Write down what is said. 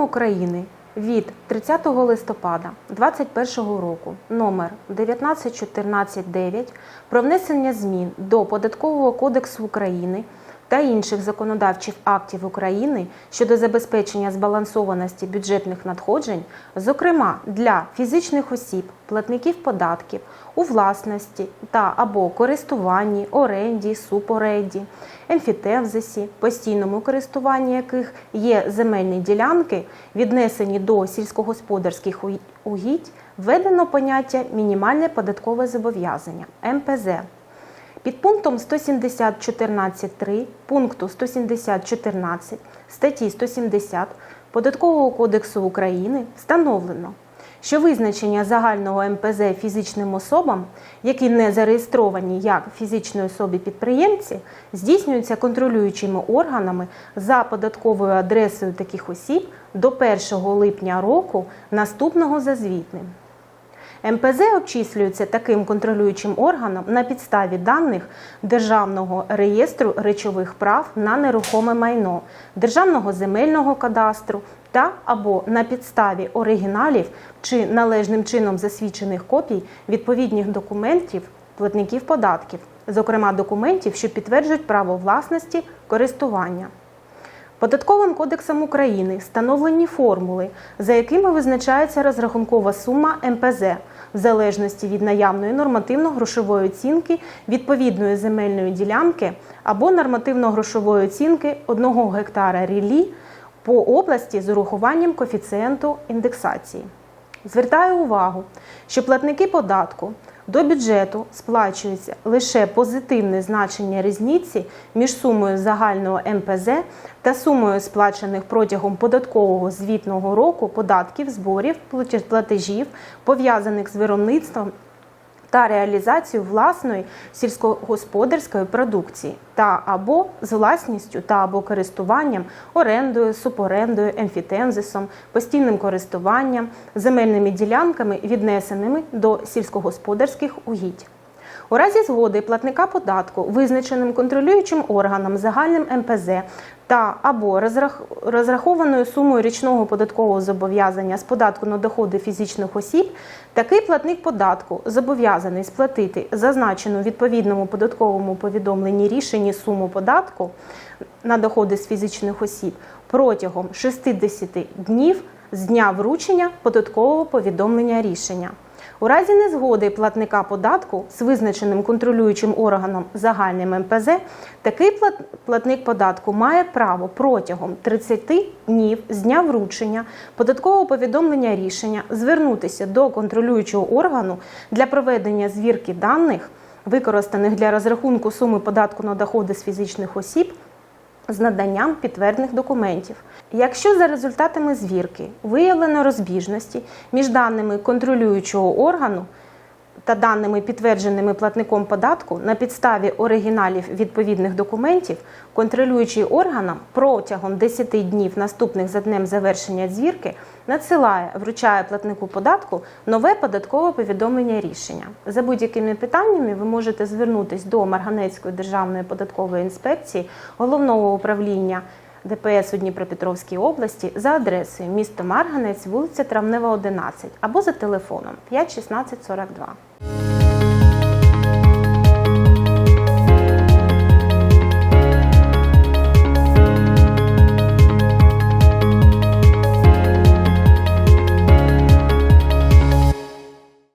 України від 30 листопада 2021 року номер 19149 про внесення змін до Податкового кодексу України та інших законодавчих актів України щодо забезпечення збалансованості бюджетних надходжень, зокрема для фізичних осіб, платників податків у власності та або користуванні, оренді, суборенді, емфітевзисі, постійному користуванні яких є земельні ділянки, віднесені до сільськогосподарських угідь, введено поняття мінімальне податкове зобов'язання МПЗ. Під пунктом 170.14.3 пункту 170.14 статті 170 Податкового кодексу України встановлено, що визначення загального МПЗ фізичним особам, які не зареєстровані як фізичні особи підприємці, здійснюється контролюючими органами за податковою адресою таких осіб до 1 липня року наступного за звітним. МПЗ обчислюється таким контролюючим органом на підставі даних Державного реєстру речових прав на нерухоме майно, Державного земельного кадастру та або на підставі оригіналів чи належним чином засвідчених копій відповідних документів платників податків, зокрема документів, що підтверджують право власності користування. Податковим кодексом України встановлені формули, за якими визначається розрахункова сума МПЗ в залежності від наявної нормативно-грошової оцінки відповідної земельної ділянки або нормативно-грошової оцінки 1 гектара рілі по області з урахуванням коефіцієнту індексації. Звертаю увагу, що платники податку до бюджету сплачується лише позитивне значення різниці між сумою загального МПЗ та сумою сплачених протягом податкового звітного року податків, зборів, платежів, пов'язаних з виробництвом та реалізацію власної сільськогосподарської продукції та або з власністю та або користуванням, орендою, супорендою, емфітензисом, постійним користуванням, земельними ділянками, віднесеними до сільськогосподарських угідь. У разі згоди платника податку, визначеним контролюючим органом загальним МПЗ та або розрахованою сумою річного податкового зобов'язання з податку на доходи фізичних осіб, такий платник податку зобов'язаний сплатити зазначену відповідному податковому повідомленні рішенні суму податку на доходи з фізичних осіб протягом 60 днів з дня вручення податкового повідомлення рішення. У разі незгоди платника податку з визначеним контролюючим органом загальним МПЗ, такий плат- платник податку має право протягом 30 днів з дня вручення податкового повідомлення рішення звернутися до контролюючого органу для проведення звірки даних, використаних для розрахунку суми податку на доходи з фізичних осіб з наданням підтверджених документів. Якщо за результатами звірки виявлено розбіжності між даними контролюючого органу та даними, підтвердженими платником податку на підставі оригіналів відповідних документів, контролюючий органам протягом 10 днів наступних за днем завершення звірки надсилає, вручає платнику податку нове податкове повідомлення рішення. За будь-якими питаннями ви можете звернутися до Марганецької державної податкової інспекції головного управління ДПС у Дніпропетровській області за адресою місто Марганець, вулиця Травнева, 11 або за телефоном 5 16 42.